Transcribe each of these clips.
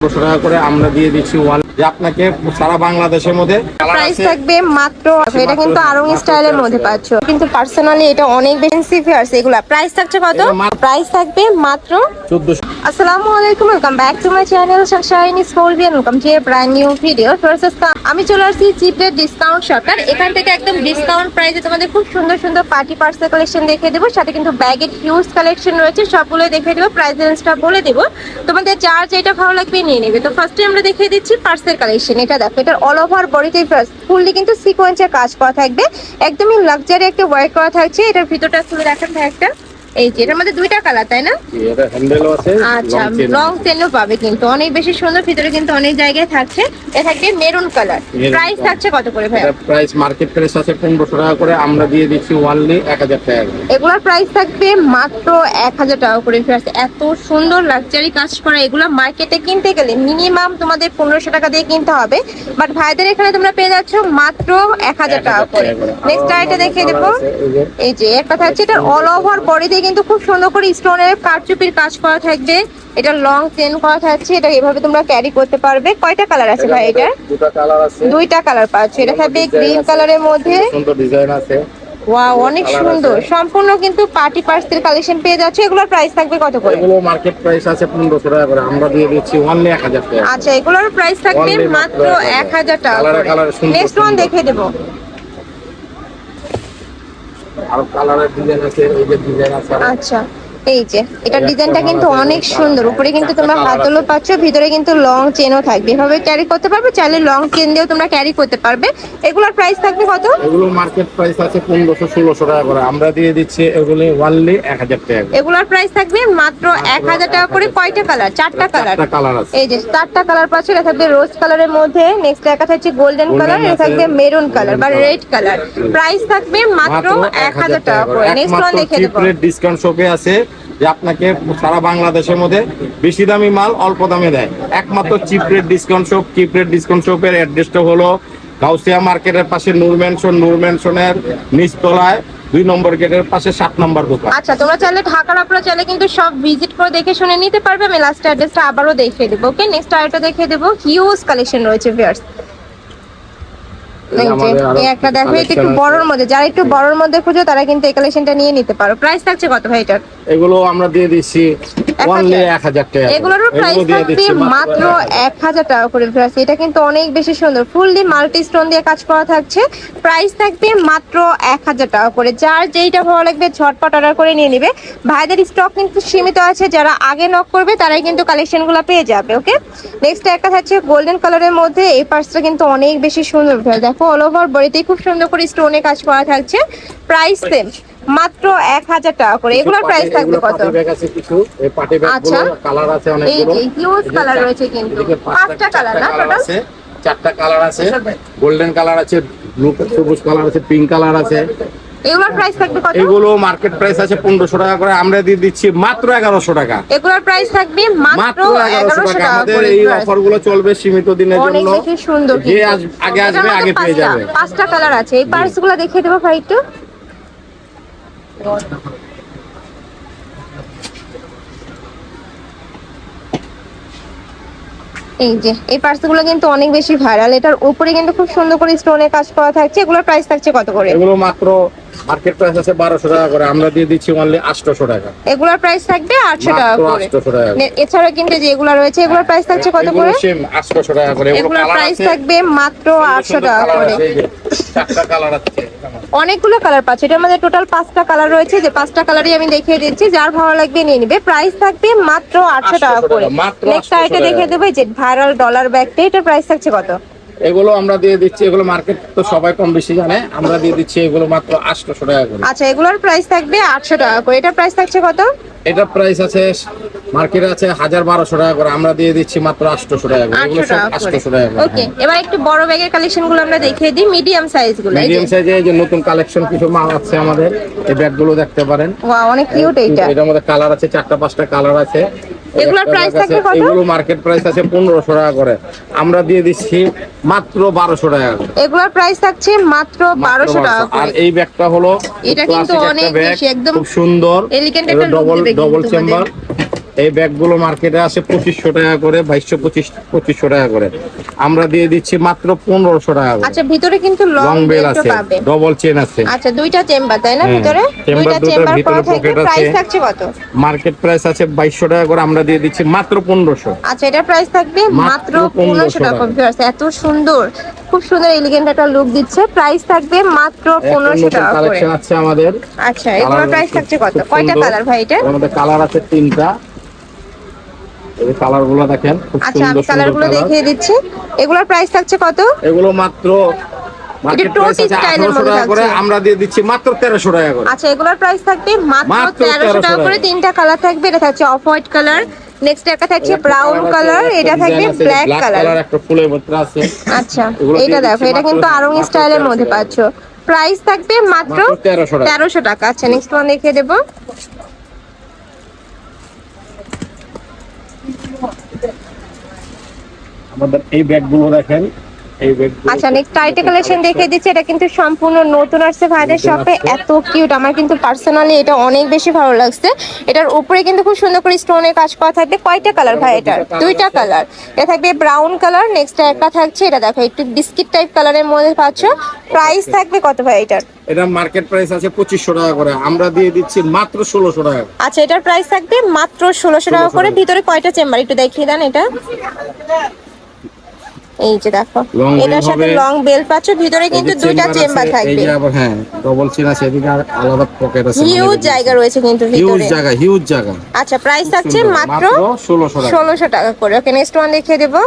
পনেরোশো টাকা করে আমরা দিয়ে দিচ্ছি ওয়াল যে আপনাকে সারা বাংলাদেশের মধ্যে প্রাইস থাকবে মাত্র এটা কিন্তু আরং স্টাইলের মধ্যে পাচ্ছ। কিন্তু পার্সোনালি এটা অনেক বেশি ফেয়ার্স এগুলা। প্রাইস থাকছে কত? প্রাইস থাকবে মাত্র চোদ্দশো। আসসালামু আলাইকুম welcome back to my channel sunshine is Colbian welcome to a brand new video first আমি চলে আসছি চিপ রেট ডিসকাউন্ট সরকার এখান থেকে একদম ডিসকাউন্ট প্রাইসে তোমাদের খুব সুন্দর সুন্দর পার্টি পার্সেল কালেকশন দেখিয়ে দেবো। সাথে কিন্তু ব্যাগের হিউজ কালেকশন রয়েছে সবগুলো দেখিয়ে দেবো। প্রাইস রেঞ্জটা বলে দেবো। তোমাদের যার যেটা ভালো লাগবে নিয়ে নেবে। তো ফার্স্টে আমরা দেখিয়ে দিচ্ছি পার্সেল কালেকশন এটা দেখো, এটা অল ওভার বডিতে ফুললি কিন্তু সিকোয়েন্সের কাজ করা থাকবে। একদমই লাক্সারি একটা ওয়ার্ক করা থাকছে। এটার ভিতরটা খুলে ভাই একটা। এই যে এটার মধ্যে দুইটা কালার তাই না? এটা হ্যান্ডেলও আছে আচ্ছা লং। চেনও পাবে কিন্তু অনেক বেশি সুন্দর ভিতরে কিন্তু অনেক জায়গায় থাকছে। এটা থাকবে মেরুন কালার প্রাইস থাকছে কত করে ভাই প্রাইস মার্কেট প্রাইস আছে পনেরোশো টাকা করে আমরা দিয়ে দিচ্ছি ওয়ানলি এক হাজার টাকা এগুলোর প্রাইস থাকবে মাত্র এক হাজার টাকা করে ফেরাস এত সুন্দর লাক্সারি কাজ করা এগুলো মার্কেটে কিনতে গেলে মিনিমাম তোমাদের পনেরোশো টাকা দিয়ে কিনতে হবে। বাট ভাইদের এখানে তোমরা পেয়ে যাচ্ছ মাত্র এক হাজার টাকা করে। নেক্সট আইটা দেখিয়ে দেবো। এই যে। একটা থাকছে এটা অল ওভার বডিতে কিন্তু খুব সুন্দর করে স্টোনের কারচুপির কাজ করা থাকবে। এটা লং চেন করা থাকছে। এটা এভাবে তোমরা ক্যারি করতে পারবে। কয়টা কালার আছে ভাই এটা দুটো কালার আছে। দুইটা কালার পাচ্ছ এটা থাকবে গ্রিন কালারের মধ্যে। সুন্দর ডিজাইন আছে। ওয়াও অনেক সুন্দর। সম্পূর্ণ কিন্তু পার্টি পার্সেল কালেকশন পেয়ে যাচ্ছে। এগুলোর প্রাইস থাকবে কত করে? এগুলো মার্কেট প্রাইস আছে পনেরোশো টাকা করে। আমরা দিয়ে দিচ্ছি ওয়ানলি এক হাজার টাকা আচ্ছা এগুলোর প্রাইস থাকবে মাত্র মাত্র এক হাজার টাকা colour সুন্দর নেক্সট ওয়ান সুন্দর। দেখে দেবো। আর কালারের ডিজাইন আছে এই যে ডিজাইন আছে। আচ্ছা এই যে এটা এই ডিজাইনটা কিন্তু অনেক সুন্দর। উপরে কিন্তু তোমরা। হাতলও পাচ্ছ ভিতরে কিন্তু লং চেনও থাকবে। এভাবে ক্যারি করতে পারবে চাইলে লং চেন দিয়েও তোমরা ক্যারি করতে পারবে। এগুলোর প্রাইস থাকবে কত? এগুলো মার্কেট প্রাইস আছে পনেরোশো ষোলোশো টাকা করে। আমরা দিয়ে দিচ্ছি এগুলো ওয়ানলি এক হাজার টাকা এগুলোর প্রাইস থাকবে মাত্র এক হাজার টাকা করে কয়টা কালার চারটা কালার চারটা কালার আছে। এই যে চারটা কালার পাচ্ছ এটা থাকবে রোজ কালারের মধ্যে। নেক্সট দেখা থাকছে গোল্ডেন কালার এটা থাকবে মেরুন কালার বা রেড কালার প্রাইস থাকবে মাত্র এক হাজার টাকা করে। নেক্সট ওয়ান দেখে দেবো ডিসকাউন্ট শপে আছে। যে আপনাকে সারা বাংলাদেশের মধ্যে বেশি দামি মাল অল্প দামে দেয়। একমাত্র cheap rate discount shop cheap rate discount শপের অ্যাড্রেসটা হলো গাউসিয়া মার্কেটের পাশে নূর ম্যানশন নূর ম্যানশনের নিচতলায় দুই নম্বর গেটের পাশে সাত নম্বর দোকান। আচ্ছা তোমরা চাইলে ঢাকার আপনারা চাইলে কিন্তু সব ভিজিট করে দেখে শুনে নিতে পারবে। আমি লাস্ট অ্যাড্রেসটা আবারও দেখিয়ে দেবো ওকে নেক্সট আরেকটা দেখিয়ে দেবো। হিউজ কালেকশন রয়েছে ভিউয়ার্স এই একটা দেখো এটা একটু। বড়র মধ্যে যারা একটু বড়র মধ্যে খুঁজো তারা কিন্তু এই কালেকশনটা নিয়ে নিতে পারো। প্রাইস থাকছে কত ভাই এটার? এগুলো আমরা দিয়ে দিচ্ছি অনলি এক হাজার টাকা করে। এগুলোরও প্রাইস থাকবে মাত্র এক হাজার টাকা করে প্রাইস এটা কিন্তু অনেক বেশি সুন্দর। ফুললি মাল্টি স্টোন দিয়ে কাজ করা থাকছে। প্রাইস থাকবে মাত্র এক হাজার টাকা করে। যার যেইটা ভালো লাগবে ঝটপট অর্ডার করে নিয়ে নেবে। ভাইদের স্টক কিন্তু সীমিত আছে। যারা আগে নক করবে তারাই কিন্তু কালেকশনগুলো পেয়ে যাবে ওকে নেক্সট একটা থাকছে গোল্ডেন কালারের মধ্যে। এই পার্সটা কিন্তু অনেক বেশি সুন্দর দেখো অল ওভার বডিতেই খুব সুন্দর করে স্টোনে কাজ করা থাকছে। প্রাইস সেম মাত্র এক হাজার টাকা করে। এগুলোর প্রাইস থাকবে কত? party আছে কিছু। এই পার্টি ব্যাগ আচ্ছা। কালার আছে অনেকগুলো। হিউজ কালার রয়েছে কিন্তু। পাঁচটা কালার না টোটাল চারটা কালার আছে। গোল্ডেন কালার আছে ব্লু সবুজ কালার আছে পিঙ্ক কালার আছে। এগুলোর প্রাইস থাকবে কত? এগুলো মার্কেট প্রাইস আছে পনেরোশো টাকা করে। আমরা দিয়ে দিচ্ছি মাত্র এগারোশো টাকা। এগুলোর প্রাইস থাকবে মাত্র মাত্র এগারোশো এগারোশো টাকা। টাকা আমাদের এই price। অফারগুলো চলবে সীমিত দিনের অনেক জন্য। বেশি সুন্দর যে। আগে আসবে আগে পেয়ে পাঁচটা- যাবে। পাঁচটা কালার আছে। এই পার্সগুলো দেখিয়ে দেবো ভাই একটু। এই যে, এই পার্সগুলো কিন্তু অনেক বেশি ভাইরাল এটার উপরে কিন্তু খুব সুন্দর করে স্টোনের কাজ করা থাকছে। এগুলোর প্রাইস থাকছে কত করে? এগুলো মাত্র মার্কেট প্রাইস আছে বারোশো টাকা করে আমরা দিয়ে দিচ্ছি অনলি আটশোশো টাকা। এগুলোর প্রাইস থাকবে আটশো টাকা করে। 800 টাকা এছাড়া কিন্তু যেগুলো রয়েছে এগুলোর প্রাইস থাকছে কত করে? সেম টাকা করে এগুলো এগুলোর প্রাইস থাকবে মাত্র আটশো সুন্দর টাকা করে। আছে, এই যে, চারটা কালার আছে অনেকগুলো কালার পাচ্ছে এটার মধ্যে টোটাল পাঁচটা কালার রয়েছে যে পাঁচটা কালারই আমি দেখিয়ে দিচ্ছি যার ভালো লাগবে নিয়ে নিবে। প্রাইস থাকবে মাত্র আটশো 800 টাকা করে। নেক্সট 800 আইটা টাকা। দেখে দেবো যে ভাইরাল ডলার ব্যাগটা এটার প্রাইস থাকছে কত? এগুলো আমরা দিয়ে দিচ্ছি এগুলো মার্কেট তো সবাই কম বেশি জানে। আমরা দিয়ে দিচ্ছি এগুলো মাত্র আটশোশো টাকা করে। আচ্ছা এগুলোর প্রাইস থাকবে আটশো টাকা করে। এটার প্রাইস থাকছে কত? এটা প্রাইস আছে মার্কেটে আছে হাজার বারোশো টাকা করে। আমরা দিয়ে দিচ্ছি মাত্র আটশোশো টাকা করে। এগুলো সব টাকা করে। আটশোশো টাকা করে। ওকে এবার একটু বড় ব্যাগের কালেকশনগুলো আমরা দেখিয়ে দিই মিডিয়াম সাইজগুলো। মিডিয়াম সাইজে এই যে নতুন কালেকশন কিছু মাল আছে আমাদের এই ব্যাগগুলো দেখতে পারেন। ওয়াও অনেক কিউট এইটা। এটার মধ্যে কালার আছে চারটা পাঁচটা কালার আছে। এগুলোর প্রাইস থাকে কত? এগুলো মার্কেট প্রাইস আছে পনেরোশো টাকা করে আমরা দিয়ে দিচ্ছি মাত্র বারোশো টাকা করে। এগুলোর প্রাইস থাকছে মাত্র মাত্র বারোশো টাকা আর এই ব্যাগটা হলো এটা কিন্তু অনেক বেশি, একদম খুব সুন্দর এলিগেন্ট একটা ডবল ডবল। চেম্বার এই ব্যাগগুলো মার্কেটে আসে পঁচিশশো টাকা করে বাইশশো পঁচিশ পঁচিশশো টাকা করে। আমরা দিয়ে দিচ্ছি মাত্র পনেরোশো টাকা করে। আচ্ছা ভিতরে কিন্তু লং বেল আছে ডবল চেন আছে। আচ্ছা দুইটা চেম্বার তাই না ভিতরে? দুইটা দুটোর চেম্বার ভিতরে pocket আছে। প্রাইস থাকছে কত? মার্কেট প্রাইস আছে বাইশশো টাকা করে আমরা দিয়ে দিচ্ছি মাত্র পনেরোশো। আচ্ছা এটার প্রাইস থাকবে মাত্র পনেরোশো টাকা। এত সুন্দর। খুব সুন্দর এলিগেন্ট একটা লুক দিচ্ছে। প্রাইস থাকবে মাত্র পনেরোশো টাকা করে। কালেকশন আছে আমাদের। আচ্ছা এগুলোর প্রাইস থাকছে কত? কয়টা কালার ভাই এটা? মধ্যে কালার আছে তিনটা। এই কালারগুলো দেখেন খুব আচ্ছা আমি সুন্দর কালার সুন্দরগুলো কালার। দেখিয়ে দিচ্ছি। এগুলোর প্রাইস থাকছে কত? এগুলো মাত্র মার্কেট এটা প্রাইস tote আছে style এর 1800 মধ্যে টাকা করে থাকছে। আমরা দিয়ে দিচ্ছি মাত্র 1300 টাকা করে। আচ্ছা এগুলোর প্রাইস থাকবে মাত্র মাত্র তেরোশো 1300 টাকা করে। টাকা। তিনটা কালার থাকবে এটা থাকছে অফ হোয়াইট কালার নেক্সট একটা থাকছে ব্রাউন কালার এটা থাকবে ব্ল্যাক কালার একটা ফুলের মধ্যে আছে। আচ্ছা এগুলো এটা দেখো দিচ্ছি এটা কিন্তু মাত্র- আরং মাত্র স্টাইলের মধ্যে। পাচ্ছ। প্রাইস থাকবে মাত্র মাত্র 1300 টাকা। তেরোশো টাকা। আচ্ছা নেক্সট ওয়ান দেখিয়ে দেবো। আমাদের এই ব্যাগগুলো দেখেন আচ্ছা নেক্সট আরেকটা কালেকশন দেখিয়ে দিচ্ছি এটা কিন্তু সম্পূর্ণ নতুন আসছে ভাইদের শপে এত কিউট আমার কিন্তু পার্সোনালি এটা অনেক বেশি ভালো লাগছে। এটার উপরে কিন্তু খুব সুন্দর করে স্টোনের কাজ করা থাকবে। কয়টা কালার ভাই এটার? দুইটা কালার এটা থাকবে ব্রাউন কালার নেক্সট একটা থাকছে এটা দেখো একটু বিস্কিট টাইপ কালারের মধ্যে পাচ্ছ। প্রাইস থাকবে কত ভাই এটার? এটা মার্কেট প্রাইস আছে 2500 টাকা করে। আমরা দিয়ে দিচ্ছি মাত্র 1600 টাকা। আচ্ছা এটার প্রাইস থাকবে মাত্র ষোলোশো টাকা করে। ভিতরে কয়টা চেম্বার একটু দেখিয়ে দেন এটা। এই যে দেখো এটার সাথে লং বেল পাচ্ছ ভিতরে কিন্তু দুইটা চেম্বার এই থাকবে। যে আবার হ্যাঁ ডবল চেন আছে এদিকে আর আলাদা পকেট আছে হিউজ জায়গা রয়েছে কিন্তু হিউজ ভিতরে। জায়গা হিউজ জায়গা। আচ্ছা প্রাইস থাকছে মাত্র 1600 টাকা। ষোলোশো টাকা করে। ওকে নেক্সট ওয়ান দেখিয়ে দেবো।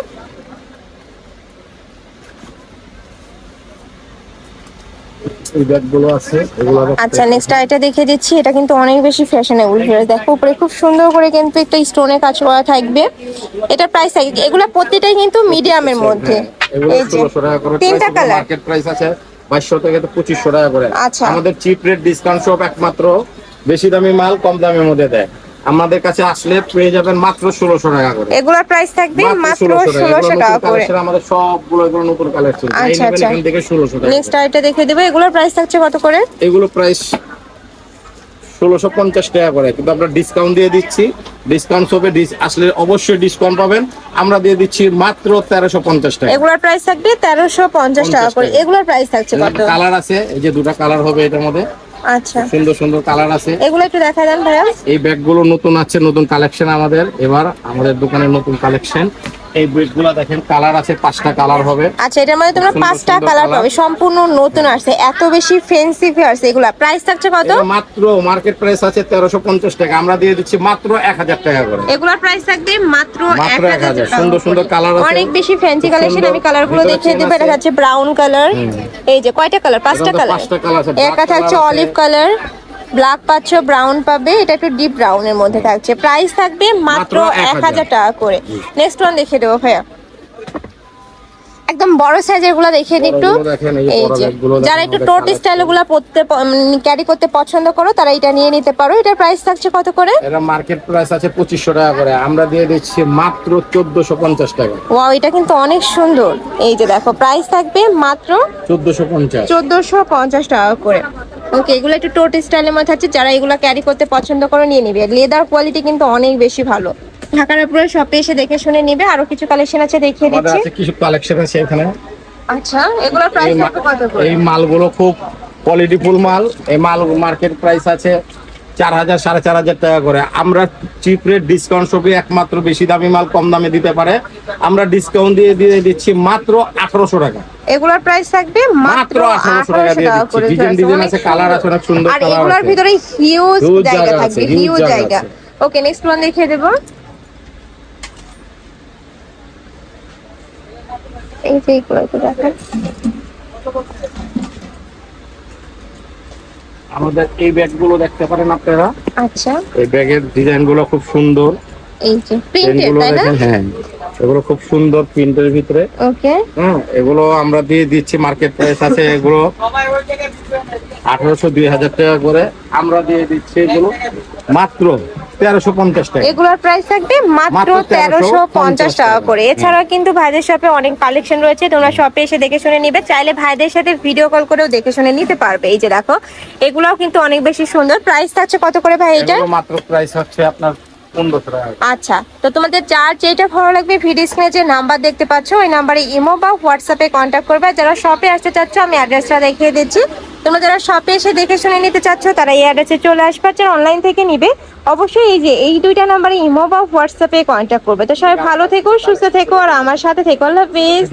এই ব্যাগগুলো আছে এগুলো আচ্ছা নেক্সট এটা দেখে দিচ্ছি। এটা কিন্তু অনেক বেশি ফ্যাশনেবল দেখো উপরে খুব সুন্দর করে কিন্তু একটা স্টোনের কাজ করা থাকবে। এটা প্রাইস থাকবে এগুলো প্রত্যেকটাই কিন্তু মিডিয়ামের মধ্যে। হ্যাঁ, এই যে 1600 টাকা করে তিনটা কালার মার্কেট প্রাইস আছে 2200 থেকে তো 2500 টাকা করে। আচ্ছা। আমাদের চিপ রেট ডিসকাউন্ট সব একমাত্র বেশি দামি মাল কম দামের মধ্যে দেয়। আমাদের কাছে আসলে পেয়ে যাবেন মাত্র 1600 টাকা করে। এগুলোর প্রাইস থাকবে মাত্র ষোলোশো টাকা। করে। আমাদের সবগুলো এগুলো নতুন কালেকশন আচ্ছা, আচ্ছা। এখান থেকে ষোলোশো টাকা নেক্সট আইটা দেখিয়ে দেবো। এগুলোর প্রাইস থাকছে কত করে? এগুলো প্রাইস ষোলোশো পঞ্চাশ টাকা করে। কিন্তু আমরা ডিসকাউন্ট দিয়ে দিচ্ছি। ডিসকাউন্ট হবে আসলে অবশ্যই ডিসকাউন্ট পাবেন। আমরা দিয়ে দিচ্ছি মাত্র তেরোশো পঞ্চাশ টাকা। এগুলোর প্রাইস থাকবে তেরোশো পঞ্চাশ টাকা করে। এগুলোর প্রাইস থাকছে কত? কালার আছে। এই যে দুটো কালার হবে এটার মধ্যে। আচ্ছা। সুন্দর সুন্দর কালার আছে। এগুলো একটু দেখা দেন ভাইয়া। এই ব্যাগগুলো নতুন আছে নতুন কালেকশন আমাদের। এবার আমাদের দোকানের নতুন কালেকশন। এই ব্যাগগুলো দেখেন কালার আছে পাঁচটা কালার হবে। আচ্ছা এটার মধ্যে তোমরা পাঁচটা কালার পাবে সম্পূর্ণ নতুন আসছে এত বেশি ফেন্সি আসছে এগুলা। প্রাইস থাকছে কত? মাত্র মার্কেট প্রাইস আছে তেরোশো পঞ্চাশ টাকা। আমরা দিয়ে দিচ্ছি মাত্র এক হাজার টাকা করে। এগুলার প্রাইস থাকবে মাত্র মাত্র 1000 1000 টাকা সুন্দর সুন্দর কালার আছে। অনেক বেশি ফ্যান্সি কালেকশন আমি কালারগুলো ভিতরে দেখিয়ে দেবো এটা হচ্ছে ব্রাউন কালার এই যে কয়টা কালার পাঁচটা কালার পাঁচটা colour আছে। একটা থাকছে অলিভ কালার ব্ল্যাক পাচ্ছ ব্রাউন পাবে এটা একটু ডিপ ব্রাউনের মধ্যে থাকছে। প্রাইস থাকবে মাত্র এক 1000 হাজার। টাকা করে। নেক্সট ওয়ান দেখিয়ে দেবো ভাইয়া। একদম বড় সাইজেরগুলো দেখিয়ে দিই একটু। এই যে যারা একটু টোট স্টাইলগুলো পড়তে ক্যারি করতে পছন্দ করো তারা এটা নিয়ে নিতে পারো। এটার প্রাইস থাকছে কত করে? এটা মার্কেট প্রাইস আছে পঁচিশশো টাকা করে। আমরা দিয়ে দিচ্ছি মাত্র চোদ্দশো পঞ্চাশ টাকা। ওয়াও এটা কিন্তু অনেক সুন্দর। এই যে দেখো প্রাইস থাকবে মাত্র চোদ্দশো পঞ্চাশ। চোদ্দোশো পঞ্চাশ টাকা করে। ওকে এগুলো একটু টোট স্টাইলের মধ্যে আছে। যারা এগুলো ক্যারি করতে পছন্দ করো নিয়ে নিবে। লেদার কোয়ালিটি কিন্তু অনেক বেশি ভালো। ঢাকার উপরে শপে এসে দেখে শুনে নিবে। আরও কিছু কালেকশন আছে দেখিয়ে আমাদের দিচ্ছি। আছে কিছু কালেকশন আছে এখানে। আচ্ছা এগুলোর প্রাইস কত করে? এই মালগুলো খুব কোয়ালিটিফুল মাল। এই মাল মার্কেট প্রাইস আছে চার হাজার সাড়ে চার হাজার টাকা করে। আমরা চিপ রেট ডিসকাউন্ট শপে একমাত্র বেশি দামি মাল কম দামে দিতে পারে। আমরা ডিসকাউন্ট দিয়ে দিয়ে দিচ্ছি মাত্র আঠারোশো টাকা। এগুলোর প্রাইস থাকবে মাত্র মাত্র 1800 টাকা দিয়ে দিচ্ছি। ডিজাইন ডিজাইন আছে, কালার আছে, অনেক সুন্দর আর এগুলোর ভিতরে হিউজ জায়গা থাকবে হিউজ জায়গা ওকে নেক্সট ওয়ান দেখিয়ে দেবো। এই যে এগুলো একটু দেখেন। আমাদের এই ব্যাগগুলো দেখতে পারেন আপনারা। আচ্ছা। এই ব্যাগের ডিজাইনগুলো খুব সুন্দর। এই যে প্রিন্টেড তাই না? হ্যাঁ। এগুলো খুব সুন্দর প্রিন্টের ভিতরে। ওকে। হ্যাঁ এগুলো আমরা দিয়ে দিচ্ছি মার্কেট প্রাইস আছে এগুলো আঠারোশো দুই হাজার টাকা করে। আমরা দিয়ে দিচ্ছি এগুলো মাত্র তেরোশো পঞ্চাশ টাকা। এগুলোর প্রাইস থাকবে মাত্র মাত্র তেরোশো পঞ্চাশ 1350 টাকা টাকা। করে। এছাড়া কিন্তু ভাইদের শপে অনেক কালেকশন রয়েছে তোমরা শপে এসে দেখে শুনে নিবে। চাইলে ভাইদের সাথে ভিডিও কল করেও দেখে শুনে নিতে পারবে। এই যে দেখো এগুলাও কিন্তু অনেক বেশি সুন্দর। প্রাইস থাকছে কত করে ভাই এটা মাত্র প্রাইস হচ্ছে আপনার আচ্ছা তো তোমাদের যার যেটা ভালো লাগবে ভিডিও স্ক্রিনে যে নাম্বার দেখতে পাচ্ছ ওই নাম্বারে ইমো বা হোয়াটসঅ্যাপে কন্ট্যাক্ট করবে। যারা শপে আসতে চাচ্ছ আমি অ্যাড্রেসটা দেখিয়ে দিচ্ছি। তোমরা যারা শপে এসে দেখে শুনে নিতে চাচ্ছ, তারা এই অ্যাড্রেসে চলে আসবে যারা অনলাইন থেকে নিবে, অবশ্যই এই যে এই দুইটা নাম্বারে ইমো বা হোয়াটসঅ্যাপে কন্ট্যাক্ট করবে। তো সবাই ভালো থেকো, সুস্থ থেকো, আর আমার সাথে থেকো। আল্লাহ হাফেজ।